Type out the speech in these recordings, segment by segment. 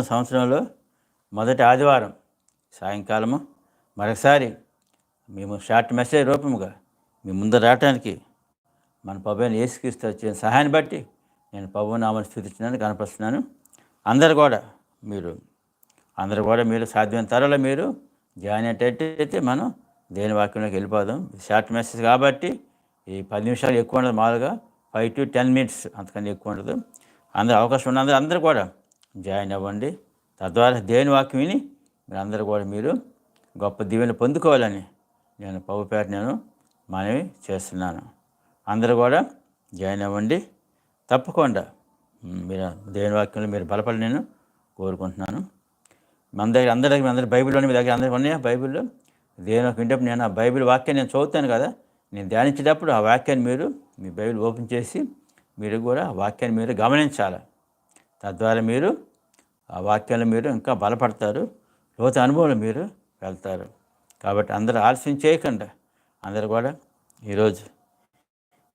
సంవత్సరంలో మొదటి ఆదివారం సాయంకాలము మరొకసారి మేము షార్ట్ మెసేజ్ రూపముగా మీ ముందు రావడానికి మన పబ్బైన ఏసుక్రీస్తు వచ్చిన సహాయాన్ని బట్టి నేను పబ్బు నామని స్థుతించినాను కనపరుస్తున్నాను. అందరు కూడా మీరు అందరు కూడా మీరు సాధ్యమైన తరలో మీరు జాయిన్ అయ్యేటట్టయితే మనం దేని వాక్యంలోకి వెళ్ళిపోదాం. షార్ట్ మెసేజ్ కాబట్టి ఈ పది నిమిషాలు ఎక్కువ ఉండదు. మామూలుగా ఫైవ్ టు టెన్ మినిట్స్ అంతకన్నా ఎక్కువ ఉండదు. అందరు అవకాశం ఉన్నందుకు అందరూ కూడా జాయిన్ అవ్వండి. తద్వారా దేని వాక్యం విని మీరు కూడా మీరు గొప్ప దీవెన పొందుకోవాలని నేను పవ్వుపేట నేను మనవి చేస్తున్నాను. అందరూ కూడా జాయిన్ అవ్వండి. తప్పకుండా మీరు దేవుని వాక్యంలో మీరు బలపడి నేను కోరుకుంటున్నాను. మన దగ్గర అందరి దగ్గర అందరి బైబిల్లోని మీ దగ్గర అందరికి ఉన్నాయా బైబిల్లో. దేవుని వింటప్పుడు నేను ఆ బైబిల్ వాక్యాన్ని నేను చదువుతాను కదా నేను ధ్యానించేటప్పుడు ఆ వాక్యాన్ని మీరు మీ బైబిల్ ఓపెన్ చేసి మీరు కూడా ఆ వాక్యాన్ని మీరు గమనించాలి. తద్వారా మీరు ఆ వాక్యాలు మీరు ఇంకా బలపడతారు లోత అనుభవంలో మీరు వెళ్తారు. కాబట్టి అందరూ ఆలస్యం చేయకుండా. అందరూ కూడా ఈరోజు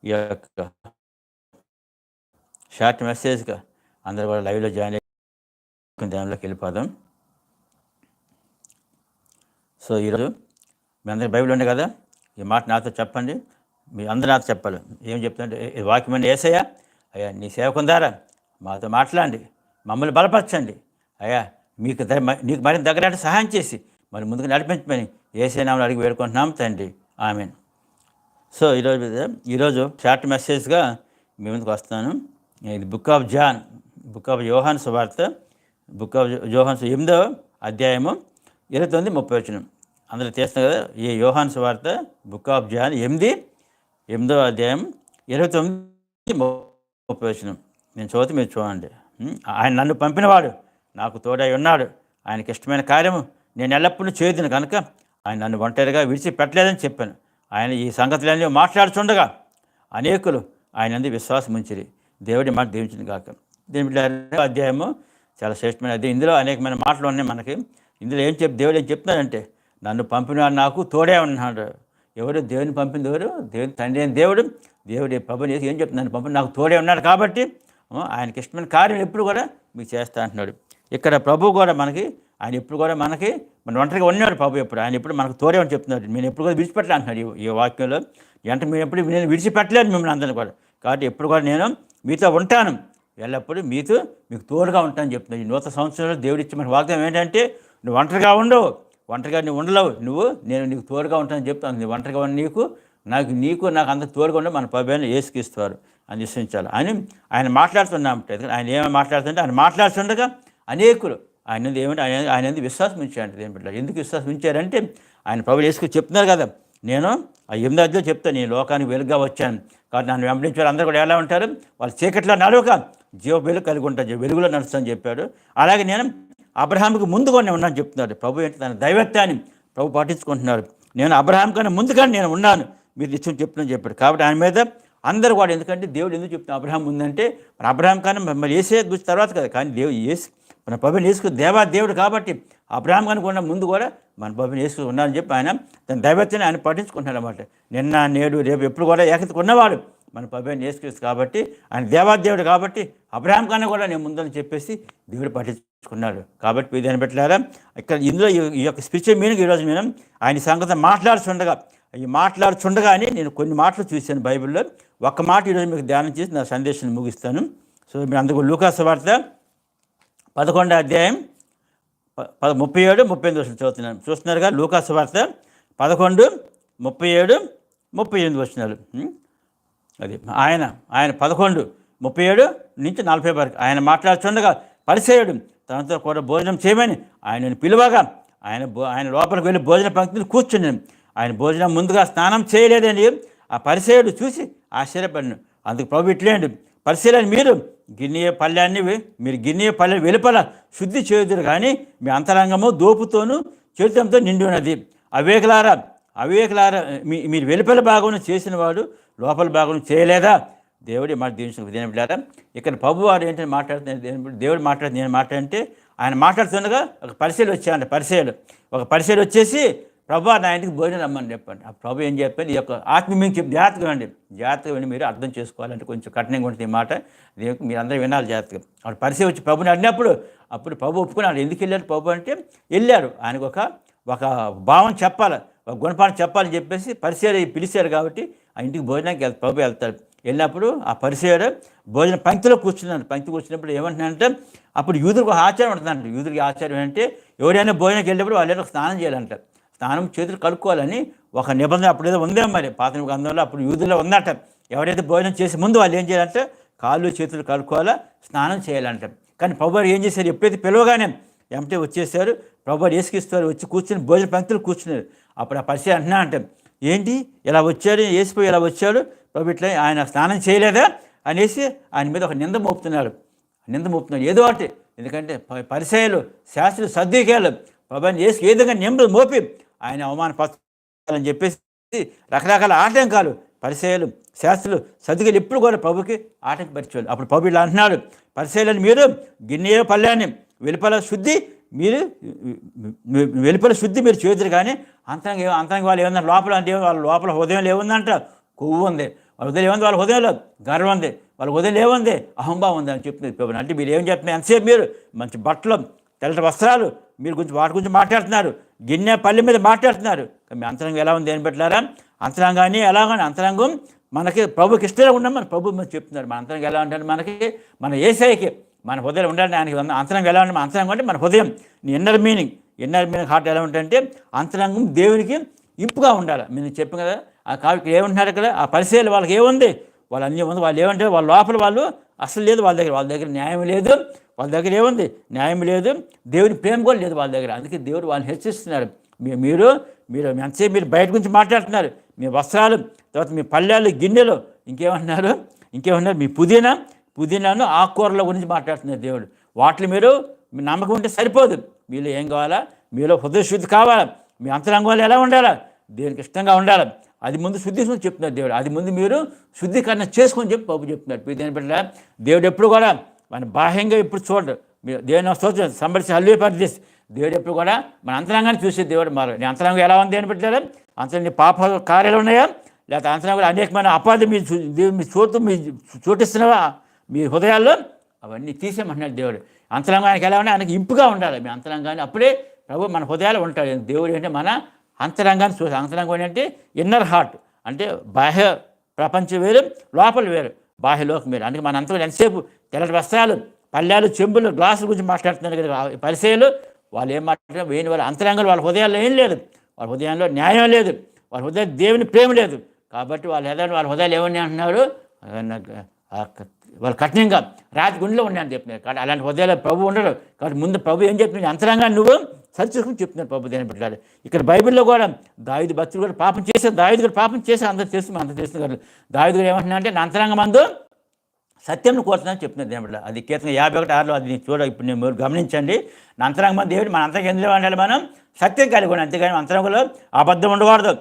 ఈ యొక్క షార్ట్ మెసేజ్గా అందరూ కూడా లైవ్లో జాయిన్ అయ్యి దానిలోకి వెళ్ళిపోదాం. సో ఈరోజు మీ అందరికి బైబిల్ ఉండే కదా? ఈ మాట నాతో చెప్పండి. మీ అందరూ నాతో చెప్పాలి. ఏం చెప్తుంటే వాక్యం వాక్యం ఏసయ్యా? అయ్యా నీ సేవకుందారా మాతో మాట్లాడండి. మమ్మల్ని బలపరచండి. అయ్యా మీకు నీకు మరింత దగ్గర సహాయం చేసి మరి ముందుకు నడిపించమని ఏసైనామని అడిగి వేడుకుంటున్నాం తండ్రి. ఆమెన్. సో ఈరోజు ఈరోజు షార్ట్ మెసేజ్గా మీ ముందుకు వస్తాను ఇది book of John book of Yohan సువార్త బుక్ ఆఫ్ యోహాన్ ఎనిమిదో అధ్యాయము ఇరవై తొమ్మిది ముప్పై వచ్చిన అందులో చేస్తాం కదా ఈ యోహాన్ సువార్త బుక్ ఆఫ్ జాన్ ఎనిమిది ఎనిమిదో అధ్యాయం ఇరవై తొమ్మిది ముప్పై వచ్చినాం నేను చోతి మీరు చూడండి. ఆయన నన్ను పంపినవాడు. నాకు తోడై ఉన్నాడు. ఆయనకి ఇష్టమైన కార్యము. నేను ఎల్లప్పుడూ చేదును కనుక ఆయన నన్ను ఒంటరిగా విడిచిపెట్టలేదని చెప్పాను. ఆయన ఈ సంగతులన్నీ మాట్లాడుచుండగా అనేకులు ఆయన అంది విశ్వాసం ఉంచిరి. దేవుడి మాట దీవించింది కాక దీని అధ్యాయము చాలా శ్రేష్టమైన అధ్యాయం. ఇందులో అనేకమైన మాటలు ఉన్నాయి మనకి. ఇందులో ఏం చెప్ దేవుడు ఏం చెప్తున్నాడంటే నన్ను పంపినవాడు నాకు తోడే ఉన్నాడు. ఎవరు దేవుని పంపింది ఎవరు? దేవుని తండ్రి దేవుడు. దేవుడి ప్రభుని చేసి ఏం చెప్తున్నాను నన్ను పంపిన నాకు తోడే ఉన్నాడు కాబట్టి ఆయనకి ఇష్టమైన కార్యం ఎప్పుడు కూడా మీకు చేస్తా అంటున్నాడు. ఇక్కడ ప్రభు కూడా మనకి ఆయన ఎప్పుడు కూడా మనకి మన ఒంటరిగా ఉన్నాడు ప్రభు ఎప్పుడు. ఆయన ఎప్పుడు మనకు తోడే అని చెప్తున్నాడు. నేను ఎప్పుడు కూడా విడిచిపెట్టలే అంటున్నాడు ఈ- వాక్యంలో. అంటే మేము ఎప్పుడు నేను విడిచిపెట్టలేదు మిమ్మల్ని అందరిని కూడా. కాబట్టి ఎప్పుడు కూడా నేను మీతో ఉంటాను. ఎల్లప్పుడూ మీతో మీకు తోడుగా ఉంటానని చెప్తున్నాను ఈ నూతన సంవత్సరంలో దేవుడు ఇచ్చిన మన వాగ్దానం ఏంటంటే నువ్వు ఒంటరిగా ఉండవు ఒంటరిగా నువ్వు ఉండలేవు. నువ్వు నేను నీకు తోడుగా ఉంటానని చెప్తాను. నువ్వు ఒంటరిగా ఉన్న నీకు నాకు నీకు నాకు అంత తోడుగా ఉండవు మన పబ్బైన ఏసుకిస్తారు అని అని ఆయన మాట్లాడుతున్నాం ఆయన ఏమైనా మాట్లాడుతుంటే ఆయన మాట్లాడుతుండగా అనేకులు ఆయన ఏమంటే ఆయన ఆయన విశ్వాసం ఉంచాడు ఏం బిడ్డ ఎందుకు విశ్వాసం ఉంచారంటే ఆయన ప్రభు వేసుకుని చెప్తున్నారు కదా నేను ఆ ఎనిమిది అధ్యాయం చెప్తాను నేను లోకానికి వెలుగుగా వచ్చాను. కాబట్టి నన్ను వెంబడించే అందరూ కూడా ఎలా ఉంటారు? వాళ్ళు చీకట్లో నడవక జీవ వెలుగు కలిగి ఉంటాను వెలుగులో నడుస్తాను చెప్పాడు. అలాగే నేను అబ్రహాంకి ముందుగానే ఉన్నాను చెప్తున్నాడు. ప్రభు ఏంటి? తన దైవత్వాన్ని ప్రభు పాటించుకుంటున్నారు. నేను అబ్రహాం కన్నా ముందుగానే నేను ఉన్నాను. మీరు నిత్యం చెప్తున్నాను చెప్పాడు. కాబట్టి ఆయన మీద అందరూ వాడు ఎందుకంటే దేవుడు ఎందుకు చెప్తున్నా అబ్రహాం ఉందంటే మరి అబ్రహాం కన్నా మరి ఏసే గురించి తర్వాత కదా. కానీ దేవుడు ఏసు మన ప్రభుని వేసుకు దేవా దేవుడు కాబట్టి అబ్రహాం కనుకున్న ముందు కూడా మన ప్రభుని వేసుకుని ఉన్నారని చెప్పి ఆయన తన దైవత్యాన్ని ఆయన పట్టించుకుంటున్నాడు అనమాట నిన్న నేడు రేపు ఎప్పుడు కూడా ఏకత ఉన్నవాడు మన ప్రభుని వేసుక్రీస్తు కాబట్టి ఆయన దేవాదేవుడు కాబట్టి అబ్రహాం కన్నా కూడా నేను ముందని చెప్పేసి దేవుడు పఠించు పట్టించుకున్నాడు కాబట్టి దాన్ని పెట్టారా ఇక్కడ ఇందులో ఈ- యొక్క స్పిరిచువల్ మీనింగ్ ఈరోజు నేను ఆయన సంగతి మాట్లాడుచుండగా ఈ మాట్లాడుచుండగా అని నేను కొన్ని మాటలు చూశాను బైబిల్లో. ఒక్క మాట ఈరోజు మీకు ధ్యానం చేసి నా సందేశాన్ని ముగిస్తాను. సో మీరు అందుకు లూకాస్ వార్త పదకొండో అధ్యాయం ప- పద ముప్పై ఏడు ముప్పై ఎనిమిది వచ్చిన చదువుతున్నాను. చూస్తున్నారుగా లూకాస్ వార్త పదకొండు ముప్పై ఏడు ముప్పై ఎనిమిది వచ్చినారు అది ఆయన ఆయన పదకొండు ముప్పై ఏడు నుంచి నలభై వరకు ఆయన మాట్లాడుచుండగా పరిచయుడు తనతో కూడా భోజనం చేయమని ఆయనను పిలువగా ఆయన ఆయన లోపలికి వెళ్ళి భోజన పంక్తిని కూర్చుని ఆయన భోజనం ముందుగా స్నానం చేయలేదని ఆ పరిచయుడు చూసి ఆశ్చర్యపడిన అందుకు ప్రభు ఇట్లేండి పరిశీలన మీరు గిన్నె పళ్ళాన్ని మీరు గిన్నె పల్లె వెలుపల శుద్ధి చేయుదురు కానీ మీ అంతరంగము దోపుతోనూ చరిత్రంతో నిండి ఉన్నది. అవేకలారా అవేకలారా మీ మీరు వెలుపల భాగం చేసిన వాడు లోపల భాగం చేయలేదా? దేవుడి మాట దీవించిన దేని బిడ్డారా ఇక్కడ ప్రభు వారు ఏంటని మాట్లాడుతున్నారు దేవుడు మాట్లాడుతుంది నేను మాట్లాడితే ఆయన మాట్లాడుతుండగా ఒక పరిశీలి వచ్చాయంట పరిశీలు. ఒక పరిశీలి వచ్చేసి ప్రభు నా ఇంటికి భోజనం రమ్మని చెప్పండి. ఆ ప్రభు ఏం చెప్పాను ఈ యొక్క ఆత్మీయం చెప్పి జాగ్రత్తగా అండి జాగ్రత్తగా విని మీరు అర్థం చేసుకోవాలంటే కొంచెం కఠినంగా ఉంటుంది ఈ మాట. దీనికి మీరు అందరూ వినాలి జాగ్రత్తగా. అప్పుడు పరిశీలి వచ్చి ప్రభుని అడిగినప్పుడు అప్పుడు ప్రభు ఒప్పుకున్నాడు. ఎందుకు వెళ్ళాడు ప్రభు అంటే వెళ్ళారు ఆయనకు ఒక ఒక భావం చెప్పాలి ఒక గుణపాఠం చెప్పాలని చెప్పేసి పరిశీలి పిలిచారు కాబట్టి ఆ ఇంటికి భోజనానికి వెళ్తారు ప్రభు వెళ్తారు వెళ్ళినప్పుడు ఆ పరిచయం భోజన పంక్తిలో కూర్చున్నాను పంక్తి కూర్చున్నప్పుడు ఏమంటున్నానంటే అప్పుడు యూదులకు ఒక ఆచారం ఉంటుందంట. యూదులకి ఆచారం అంటే ఎవరైనా భోజనకి వెళ్ళినప్పుడు వాళ్ళు స్నానం చేయాలంట. స్నానం చేతులు కడుక్కోవాలని ఒక నిబంధన అప్పుడు ఏదో ఉందే మరి. పాత గ్రంథంలో అప్పుడు యూదులో ఉందట. ఎవరైతే భోజనం చేసే ముందు వాళ్ళు ఏం చేయాలంటే కాళ్ళు చేతులు కడుక్కోవాలా స్నానం చేయాలంట. కానీ ప్రభువారు ఏం చేశారు? ఎప్పుడైతే పిలవగానే ఎంటే వచ్చేసారు. ప్రభువారు ఏసుకిస్తారు వచ్చి కూర్చుని భోజన పంక్తులు కూర్చున్నారు. అప్పుడు ఆ పరిచయం అంటున్నా అంటే ఏంటి? ఇలా వచ్చాడు ఏసిపోయి ఇలా వచ్చాడు ప్రభు ఇట్లా ఆయన స్నానం చేయలేదా అనేసి ఆయన మీద ఒక నింద మోపుతున్నాడు నింద మోపుతున్నాడు ఏదో ఒకటి. ఎందుకంటే ప- పరిచయాలు శాస్త్రులు సర్దీకాలు ప్రభాని చేసి ఏ విధంగా నింద మోపి ఆయన అవమానపరచాలని చెప్పేసి రకరకాల ఆటంకాలు పరిచయాలు శాస్త్రులు సర్దికలు ఎప్పుడు కూడా ప్రభుకి ఆటంకపరిచేవాళ్ళు. అప్పుడు ప్రభు ఇలా అంటున్నాడు. పరిచయాలని మీరు గిన్నె పల్లెని వెలుపల శుద్ధి మీరు వెలుపల శుద్ధి మీరు చేయొద్దురు కానీ అంతరంగ ఏం- అంతరంగ వాళ్ళు ఏమన్నారు? లోపల అంటే వాళ్ళ లోపల హృదయం ఏముందంట కొవ్వు ఉంది. వాళ్ళ హృదయం ఏముంది? వాళ్ళ హృదయంలో గర్వం ఉంది. వాళ్ళ హృదయం ఏముంది? అహంభావం ఉంది అని చెప్తుంది ప్రభు అంటే మీరు ఏం చెప్తున్నారు? ఎంతసేపు మీరు మంచి బట్టలు తెల్లటి వస్త్రాలు మీరు గురించి వాటి గురించి మాట్లాడుతున్నారు. గిన్నె పల్లె మీద మాట్లాడుతున్నారు. మీ అంతరంగం ఎలా ఉంది అని పెట్టారా? అంతరంగాన్ని ఎలాగని? అంతరంగం మనకి ప్రభుకి ఇష్టంగా ఉన్నాం మన ప్రభు మీరు చెప్తున్నారు. మన అంతరంగం ఎలా ఉంటాడు మనకి మన ఏసైకి మన హృదయం ఉండాలి. ఆయనకి అంతరంగం ఎలా ఉంటుంది మన అంతరంగం అంటే మన హృదయం. నీ inner meaning inner meaning heart ఎలా ఉంటుందంటే అంతరంగం దేవునికి ఇంపుగా ఉండాలి. మీరు చెప్పాను కదా ఆ కాబట్టి ఏమంటున్నారు ఇక్కడ? ఆ పరిశీలి వాళ్ళకి ఏముంది? వాళ్ళు అన్నీ ఉంది వాళ్ళు ఏమంటారు? వాళ్ళ లోపల వాళ్ళు అసలు లేదు వాళ్ళ దగ్గర. వాళ్ళ దగ్గర న్యాయం లేదు. వాళ్ళ దగ్గర ఏముంది? న్యాయం లేదు. దేవుని ప్రేమ కూడా లేదు వాళ్ళ దగ్గర. అందుకే దేవుడు వాళ్ళని హెచ్చరిస్తున్నారు. మీరు మీరు ఎంతసేపు మీరు బయట గురించి మాట్లాడుతున్నారు. మీ వస్త్రాలు తర్వాత మీ పల్లెలు గిన్నెలు ఇంకేమన్నారు ఇంకేమన్నారు మీ పుదీనా పుదీనాను ఆకుకూరల గురించి మాట్లాడుతున్నారు దేవుడు. వాటిని మీరు మీ నమ్మకం ఉంటే సరిపోదు. మీలో ఏం కావాలా? మీలో హృదయశుద్ధి కావాలా? మీ అంతరంగంలో ఎలా ఉండాలా? దేవునికి ఇష్టంగా ఉండాలి. అది ముందు శుద్ధి చేసుకొని చెప్తున్నారు దేవుడు. అది ముందు మీరు శుద్ధీకరణ చేసుకొని చెప్పి బాబు చెప్తున్నారు. దేని బిడ్డ దేవుడు ఎప్పుడు కూడా మన బాహ్యంగా ఎప్పుడు చూడడు. మీరు దేవుని స్తోత్రం సంబడిసి హల్వే పరిచేసి దేవుడు ఎప్పుడు కూడా మన అంతరంగాన్ని చూసే దేవుడు మారు. నీ అంతరంగం ఎలా ఉంది అని పెట్టారు అంతరం పాప కార్యాలు ఉన్నాయా? లేకపోతే అంతరంగంలో అనేకమైన అపాధి మీ చూ- మీ చోటు మీ చోటిస్తున్నావా? మీ హృదయాల్లో అవన్నీ తీసేయమంటున్నాడు దేవుడు. అంతరంగానికి ఎలా ఉన్నా ఆయనకి ఇంపుగా ఉండాలి. మీ అంతరంగాన్ని అప్పుడే ప్రభు మన హృదయాలు ఉంటాడు. దేవుడు అంటే మన అంతరంగాన్ని చూసి అంతరంగం ఏంటంటే ఇన్నర్ హార్ట్ అంటే బాహ్య ప్రపంచం వేరు లోపల వేరు. బాహ్య లోకం వేరు. అందుకే మన అంతరం ఎంతసేపు తెల్లటి వస్త్రాలు పల్లెలు చెంబులు గ్లాసుల గురించి మాట్లాడుతున్నారు కదా పరిచయాలు వాళ్ళు ఏం మాట్లాడారు వేయని వాళ్ళ అంతరంగంలో వాళ్ళ హృదయాల్లో ఏం లేదు. వాళ్ళ హృదయంలో న్యాయం లేదు. వాళ్ళ హృదయం దేవుని ప్రేమ లేదు. కాబట్టి వాళ్ళు ఏదైనా వాళ్ళ హృదయాలు ఏమని అంటున్నారు? వాళ్ళు కఠినంగా రాతి గుండెలో ఉన్నాయని చెప్పినారు. కాబట్టి అలాంటి హృదయాలు ప్రభు ఉండడు. కాబట్టి ముందు ప్రభు ఏం చెప్తున్నాడు అంతరంగా నువ్వు సరిచూసుకుని చెప్తున్నారు ప్రభు దేని పెట్టాలి ఇక్కడ బైబిల్లో కూడా దావిది భక్తులు కూడా పాపం చేశారు దావిది కూడా పాపం చేసి అందరు చేస్తున్నారు అందరు చేస్తున్నారు దావిది కూడా ఏమంటున్నా అంటే నా అంతరంగ మందు సత్యంను కోరుతున్నాను చెప్తున్నారు దేవుడు అది కీర్తన యాభై ఒకటి ఆరులో అది చూడ ఇప్పుడు నేను మీరు గమనించండి. నా అంతరంగ మంది ఏమిటి మన అంతరంగం ఎందులో ఉండాలి మనం? సత్యం కలిగి ఉండాలి. అంతేగాని అంతరంగంలో అబద్ధం ఉండకూడదు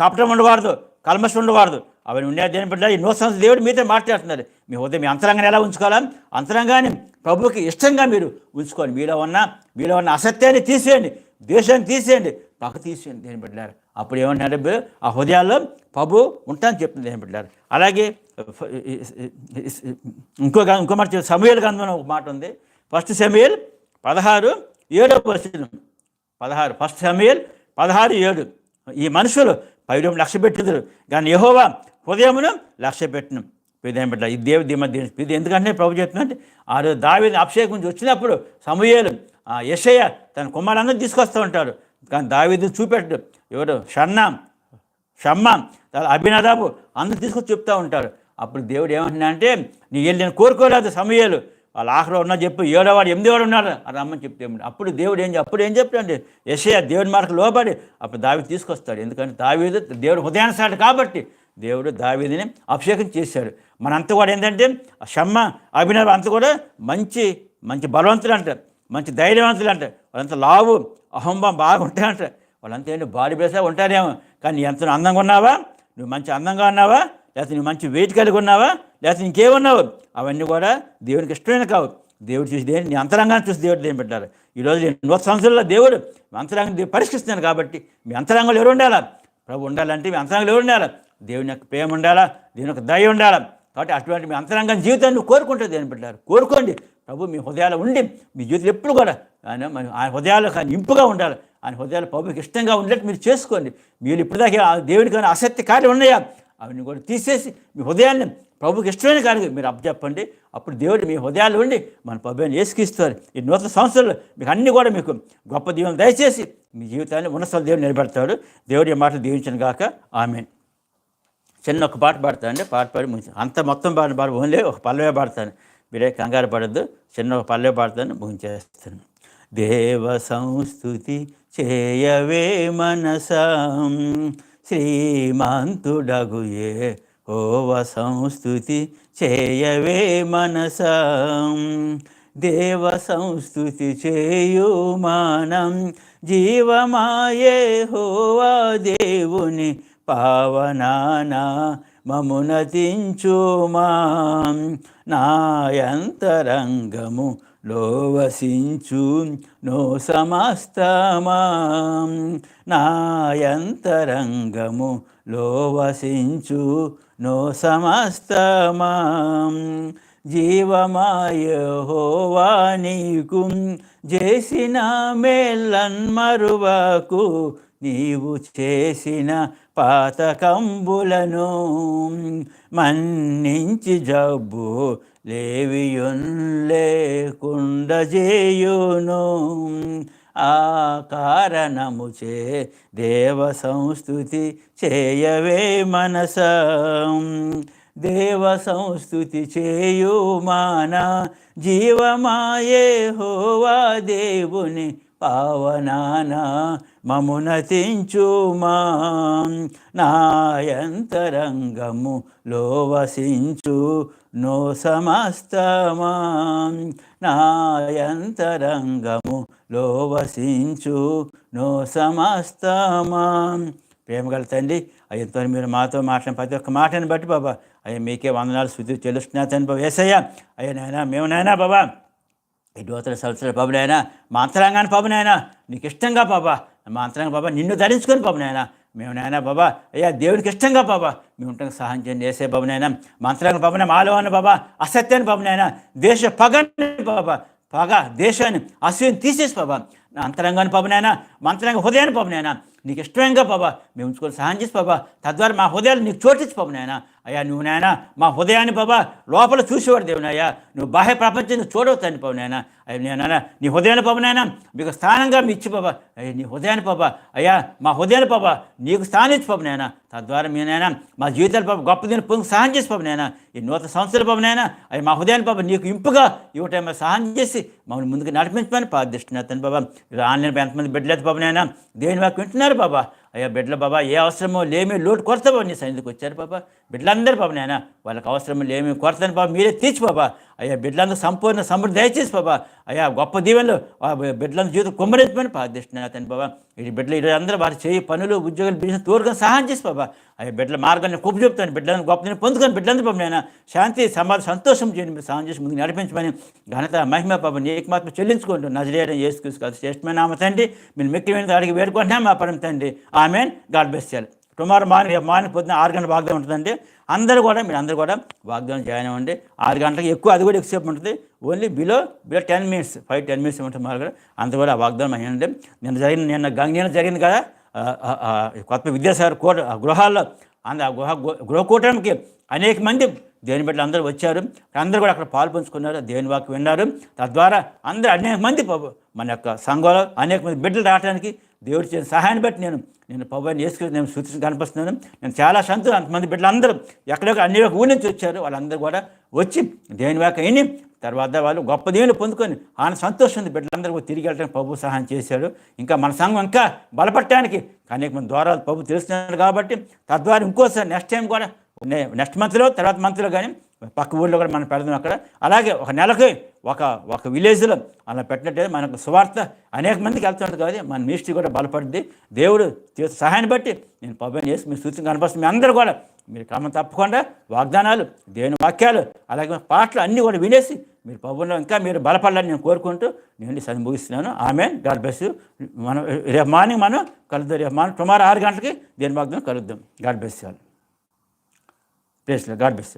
కపటం ఉండకూడదు కల్మషం ఉండకూడదు. అవన్నీ ఉండే దేని బిడ్డ ఈ సంవత్సరాలు దేవుడు మీతో మాట్లాడుతున్నారు. మీ హృదయం మీ అంతరంగాన్ని ఎలా ఉంచుకోవాలా? అంతరంగాన్ని ప్రభుకి ఇష్టంగా మీరు ఉంచుకోండి మీలో ఉన్న మీలో ఉన్న అసత్యాన్ని తీసేయండి. ద్వేషాన్ని తీసేయండి. పక్క తీసేయండి దేని బిడ్డారు అప్పుడు ఏమంటారు డబ్బు ఆ హృదయాల్లో ప్రభు ఉంటానని చెప్తుంది దేని బిడ్డారు అలాగే ఇంకో ఇంకో మాట సమయల్ గంధం ఒక మాట ఉంది. ఫస్ట్ సమయల్ పదహారు ఏడో వచనం. పదహారు ఫస్ట్ సమయల్ పదహారు ఏడు. ఈ మనుషులు పైడం లక్ష్య పెట్టిద్దరు కానీ యహోవా హృదయమును లక్ష్య పెట్టిన. విధంగా పెట్టారు ఈ దేవు దిమ ఇది ఎందుకంటే ప్రభు చెప్తుందంటే ఆ రోజు దావీని అభిషేకం నుంచి వచ్చినప్పుడు సమయాలు ఆ యెషయ తన కుమారులందరూ తీసుకొస్తూ ఉంటారు. కానీ దావేది చూపెట్టు ఎవరు? షన్నా షమ్మ అభినదాబు అందరు తీసుకొచ్చి చెప్తూ ఉంటారు. అప్పుడు దేవుడు ఏమంటున్నా అంటే నీ వెళ్ళి నేను కోరుకోలేదు సమయాలు. వాళ్ళు ఆఖరిలో ఉన్నా చెప్పు ఏడోవాడు ఎనిమిదివాడు ఉన్నాడు అని రమ్మని చెప్తే అప్పుడు దేవుడు ఏం అప్పుడు ఏం చెప్తాడండి? యశయ దేవుని మార్కు లోబడి అప్పుడు దావి తీసుకొస్తాడు. ఎందుకంటే దావీదు దేవుడు హృదయానుసాడు కాబట్టి దేవుడు దావీదిని అభిషేకం చేశాడు. మనంతా కూడా ఏంటంటే షమ్మ అభినవ్ అంతా కూడా మంచి మంచి బలవంతులు అంట మంచి ధైర్యవంతులు అంట వాళ్ళంతా లావు అహంభం బాగా ఉంటాయంట. వాళ్ళంతా ఏంటి? బాడీ బేసా ఉంటారేమో. కానీ ఎంత అందంగా ఉన్నావా? నువ్వు మంచి అందంగా ఉన్నావా? లేకపోతే నువ్వు మంచి వెయిట్ కలిగి ఉన్నావా? లేకపోతే ఇంకేమున్నావు అవన్నీ కూడా దేవునికి ఇష్టమైన కావు. దేవుడు చూసి దేని నీ అంతరంగాన్ని చూసి దేవుడు దేని పెట్టారు ఈరోజు ఈ నూతన సంవత్సరంలో దేవుడు మీ అంతరంగం దేవుడు పరిష్కరిస్తున్నాను కాబట్టి మీ అంతరంగంలో ఎవరు ఉండాలా? ప్రభు ఉండాలంటే మీ అంతరంగంలో ఎవరు ఉండాలా? దేవుని యొక్క ప్రేమ ఉండాలా? దేవుని యొక్క దయ ఉండాలా? కాబట్టి అటువంటి మీ అంతరంగం జీవితాన్ని కోరుకుంటే దేని పెట్టారు కోరుకోండి. ప్రభు మీ హృదయాలు ఉండి మీ జీవితం ఎప్పుడు కూడా ఆయన ఆయన హృదయాలు ఇంపుగా ఉండాలి. ఆయన హృదయాలు ప్రభుకి ఇష్టంగా ఉండేట్టు మీరు చేసుకోండి. మీరు ఇప్పటిదాకా దేవుడికి ఆసక్తి కార్యం ఉన్నాయా? అవన్నీ కూడా తీసేసి మీ హృదయాన్ని ప్రభుకి ఇష్టమైన కార్యం మీరు అప్పచెప్పండి అప్పుడు దేవుడు మీ హృదయాలు ఉండి మన ప్రభుని ఏసుకిస్తారు ఈ నూతన సంవత్సరాలు మీకు అన్నీ కూడా మీకు గొప్ప దీవెన దయచేసి మీ జీవితాన్ని ఉన్నత దేవుడు నిలబెడతాడు. దేవుడి ఈ మాటలు దీవించను గాక. ఆమె చిన్న ఒక పాట పాడతానండి. పాట పాడి ముగించు అంత మొత్తం పాట పాడు ఓన్లే ఒక పల్లవే పాడతాను. మీరే కంగారు పడద్దు. చిన్న ఒక పల్లవే పాడతాను. ముగించేస్తాను. దేవ సంస్థుతి చేయవే మనసాం. శ్రీమంతుడగుయే ఓవ సంస్థుతి చేయవే మనస. దేవ సంస్థుతి చేయు మానం. జీవమాయే హోవా దేవుని పావనానా. మమునతించు మాం. నాయంతరంగము లోవసించు నో సమస్తమాం. నాయంతరంగము లోవసించు నో సమస్తమాం. జీవమాయోవా నీకు చేసిన మేల్లన్మరువకు నీవు చేసిన పాతకంబులను మన్నించి జబ్బు లేవియున్ లేకుండజేయును ఆ కారణము చే దేవ సంస్థుతి చేయవే మనస. దేవ సంస్థుతి చేయు మాన జీవమాయే హోవా దేవుని పావనాన మమునతించు మా నాయంతరంగము లోవసించు నో సమస్తమా నాయంతరంగము లోవసించు. నో సమస్తమా. ప్రేమగల తండ్రి అయ్యంతో మీరు మాతో మాట్లాడిన ప్రతి ఒక్క మాటని బట్టి బాబా అయ్యా మీకే వందనాలు శుద్ధి చెల్లుస్తున్నా తండ్రి బాబా. ఏసయ్యా అయ్యా నాయనా మేము నాయనా బాబా ఇటువతల సలసల బాబునైనా మా అంతరంగాన్ని పబునైనా నీకు ఇష్టంగా బాబా మా అంతరంగ బాబా నిన్ను ధరించుకొని పబునైనా మేము నాయనా బాబా అయ్యా దేవుడికి ఇష్టంగా బాబా. మేము ఉంటాం సహాయం చేయండి వేసే బాబునైనా మా అంతరంగ బాబున మాలో బాబా అసత్యాన్ని బాబునైనా దేశ పగని బాబా పగ దేశాన్ని అసూయని తీసేసి బాబా. నా అంతరంగాన్ని పాపనైనా మా హృదయాన్ని పాపనైనా నీకు ఇష్టంగా బాబా మేము ఉంచుకొని సహాయం చేసి బాబా. తద్వారా మా హృదయాలు నీకు చోటించి పాపనైనా అయ్యా నువ్వు నాయన మా హృదయాన్ని బాబా లోపల చూసేవాడు దేవునాయ్యా నువ్వు బాహ్య ప్రపంచాన్ని చూడవుతాను పాపనైనా అయ్యా నేనైనా నీ హృదయాన్ని పాపనైనా మీకు స్థానంగా మీ ఇచ్చి బాబా అయ్యా నీ హృదయాన్ని బాబా అయ్యా మా హృదయాన్ని బాబా నీకు స్థానం ఇచ్చి నాయన. తద్వారా నాయన మా జీవితాలు పాప గొప్ప దీన్ని పొంగి సహాయం చేసి పాపనైనా ఈ నూతన సంవత్సరాలు బాబు నాయన అయ్యా మా హృదయాన్ని పాప నీకు ఇంపుగా ఇవ్వటం సహాయం చేసి మమ్మల్ని ముందుకు నడిపించమని ప్రార్థిస్తున్నాను బాబా. ఆన్లైన్ ఎంతమంది బిడ్డలేదు బాబునైనా దేవుని వాకి వింటున్నారు బాబా. అయ్యా బిడ్డల బాబా ఏ అవసరమో లేమి లోటు కొరత బాబా నీ సన్నిధికి వచ్చారు బాబా. బిడ్డలందరూ బాబా నాయన వాళ్ళకి అవసరం లేమి కొరతని బాబా మీరే తీర్చి బాబా. అయ్యా బిడ్డలందరూ సంపూర్ణ సమృద్ధి. దయచేసి బాబా అయ్యా గొప్ప దీవెనలు. బిడ్డలందరూ జీవితం కుమ్మరించమని ప్రార్థిస్తున్నాను అతని బాబా. ఈ బిడ్డలు ఈరోజు అందరూ వారు చేయి పనులు ఉద్యోగాలు బిజినెస్ తోడుకొని సహాయం చేసి బాబా. అయ్యా బిడ్డల మార్గాన్ని కుప్ప చెప్తాను. బిడ్డలను గొప్ప నేను పొందుకొని బిడ్డలందరూ బాబు నేను శాంతి సమాధానం సంతోషం చేయండి. మీరు సహాయం చేసి ముందుకు నడిపించమని ఘనత మహిమ పాప ఏకమాత్మ చెల్లించుకుంటూ నజరేయడం చేసుకుని కాదు శ్రేష్టమైన నామ తండ్రి. మీరు మిక్కిమైన అడిగి వేడుకుంటున్నాం మా పరం తండ్రి. ఆమెన్. గాడ్ బెస్ చేయాలి టుమారో మార్నింగ్ మార్నింగ్ పొద్దున ఆరు గంటల వాగ్దానం ఉంటుందండి. అందరూ కూడా మీరు అందరూ కూడా వాగ్దానం జాయిన్ అవ్వండి. ఆరు గంటలకు ఎక్కువ అది కూడా ఎక్కువసేపు ఉంటుంది. Only below below ten minutes five ten minutes ఉంటుంది మాకు కూడా. అంత కూడా ఆ వాగ్దానం అయ్యండి నిన్న జరిగిన నిన్న గంగ జరిగింది కదా కొత్త విద్యాసాగర్ కోట గృహాల్లో అంద గృహ గృహకూటమికి అనేక మంది దేని బిడ్డలు అందరూ వచ్చారు. అందరూ కూడా అక్కడ పాలు పంచుకున్నారు దేని వాకి విన్నారు. తద్వారా అందరూ అనేక మంది మన యొక్క సంఘంలో అనేక మంది బిడ్డలు రావడానికి దేవుడు చేసిన సహాయాన్ని బట్టి నేను నేను పవన్ వేసుకుని నేను సూచించి కనిపిస్తున్నాను నేను చాలా సంతోషం అంతమంది బిడ్డలు అందరూ ఎక్కడెక్కడ అన్ని ఒక ఊరి నుంచి వచ్చారు. వాళ్ళందరూ కూడా వచ్చి దేని వాక విని తర్వాత వాళ్ళు గొప్ప దేవుని పొందుకొని ఆయన సంతోషం ఉంది. బిడ్డలందరూ తిరిగి వెళ్ళడానికి ప్రభు సహాయం చేశాడు. ఇంకా మన సంఘం ఇంకా బలపడటానికి అనేక మంది ద్వారాలు ప్రభు తెలుస్తున్నారు కాబట్టి తద్వారా ఇంకోసారి నెక్స్ట్ టైం కూడా నెక్స్ట్ మంత్లో తర్వాత మంత్లో కానీ పక్క ఊళ్ళో కూడా మనం పెడదాం అక్కడ. అలాగే ఒక నెలకి ఒక ఒక విలేజ్లో అలా పెట్టినట్టే మనకు సువార్త అనేక మందికి వెళ్తుంటుంది కాబట్టి మన మినిస్ట్రీ కూడా బలపడింది దేవుడు చేసే సహాయాన్ని బట్టి నేను పబ్బని చేసి మీ సూచన కనపరుస్తుంది మీ అందరూ కూడా మీరు క్రమం తప్పకుండా వాగ్దానాలు దేవుని వాక్యాలు అలాగే పాటలు అన్నీ కూడా వినేసి మీరు పబ్బులో ఇంకా మీరు బలపడాలని నేను కోరుకుంటూ నేను సరి ముగిస్తున్నాను. ఆమె గాడ్ బెస్ మనం రేపు మార్నింగ్ మనం కలుద్దాం. రేపు మార్నింగ్ టుమారో ఆరు గంటలకి దేని వాగ్దానం కలుద్దాం. గాడ్ బెస్ ప్లేస్లో గాడ్ బెస్